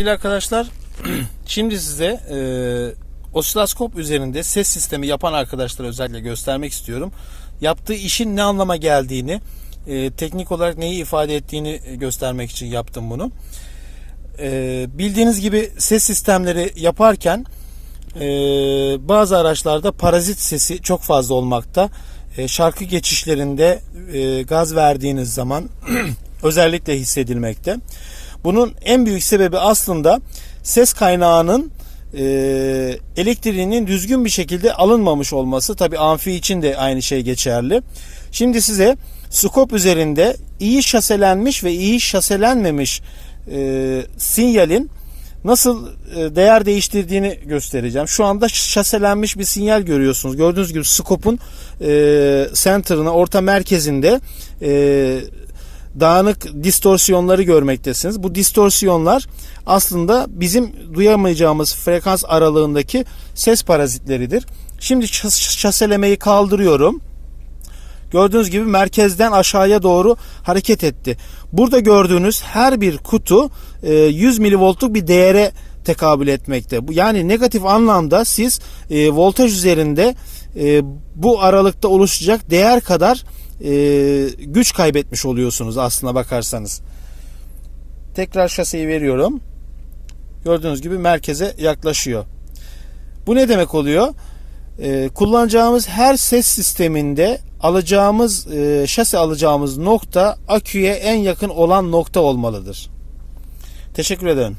Sevgili arkadaşlar, şimdi size e, osiloskop üzerinde ses sistemi yapan arkadaşlara özellikle göstermek istiyorum. Yaptığı işin ne anlama geldiğini, e, teknik olarak neyi ifade ettiğini göstermek için yaptım bunu. E, bildiğiniz gibi ses sistemleri yaparken e, bazı araçlarda parazit sesi çok fazla olmakta. E, şarkı geçişlerinde e, gaz verdiğiniz zaman özellikle hissedilmekte. Bunun en büyük sebebi aslında ses kaynağının e, elektriğinin düzgün bir şekilde alınmamış olması. Tabi amfi için de aynı şey geçerli. Şimdi size skop üzerinde iyi şaselenmiş ve iyi şaselenmemiş e, sinyalin nasıl e, değer değiştirdiğini göstereceğim. Şu anda şaselenmiş bir sinyal görüyorsunuz. Gördüğünüz gibi skopun e, center'ına, orta merkezinde e, dağınık distorsiyonları görmektesiniz. Bu distorsiyonlar aslında bizim duyamayacağımız frekans aralığındaki ses parazitleridir. Şimdi şas- şaselemeyi kaldırıyorum. Gördüğünüz gibi merkezden aşağıya doğru hareket etti. Burada gördüğünüz her bir kutu e, 100 milivoltluk bir değere tekabül etmekte. Yani negatif anlamda siz e, voltaj üzerinde e, bu aralıkta oluşacak değer kadar e, güç kaybetmiş oluyorsunuz aslına bakarsanız. Tekrar şaseyi veriyorum. Gördüğünüz gibi merkeze yaklaşıyor. Bu ne demek oluyor? Ee, kullanacağımız her ses sisteminde alacağımız e, şase alacağımız nokta aküye en yakın olan nokta olmalıdır. Teşekkür ederim.